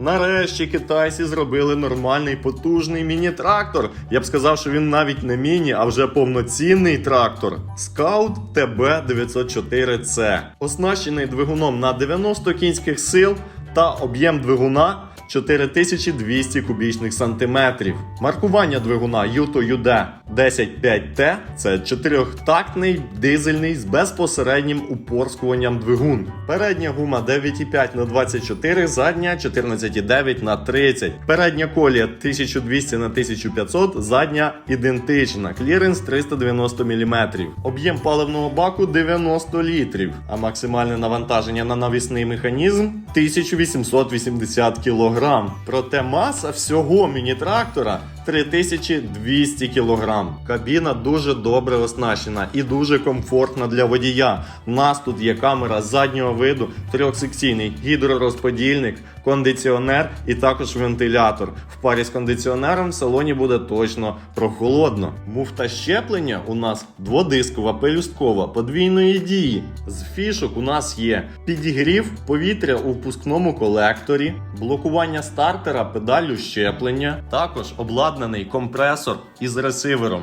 Нарешті китайці зробили нормальний потужний міні-трактор. Я б сказав, що він навіть не міні, а вже повноцінний трактор. Scout TB904C. Оснащений двигуном на 90 кінських сил та об'єм двигуна 4200 кубічних сантиметрів. Маркування двигуна Yuto UD 105T це чотирьохтактний дизельний з безпосереднім упорскуванням двигун. Передня гума 9,5 на 24, задня 14,9 на 30. Передня колія 1200 на 1500, задня ідентична. Кліренс 390 мм. Об'єм паливного баку 90 літрів, а максимальне навантаження на навісний механізм 1880 кг. Проте маса всього міні-трактора 3200 кг. Кабіна дуже добре оснащена і дуже комфортна для водія. У нас тут є камера заднього виду, трьохсекційний гідророзподільник, кондиціонер і також вентилятор. В парі з кондиціонером в салоні буде точно прохолодно. Муфта щеплення у нас дводискова, пелюсткова, подвійної дії. З фішок у нас є підігрів повітря у впускному колекторі, блокування стартера педаллю щеплення, також обладнаний компресор із ресивером.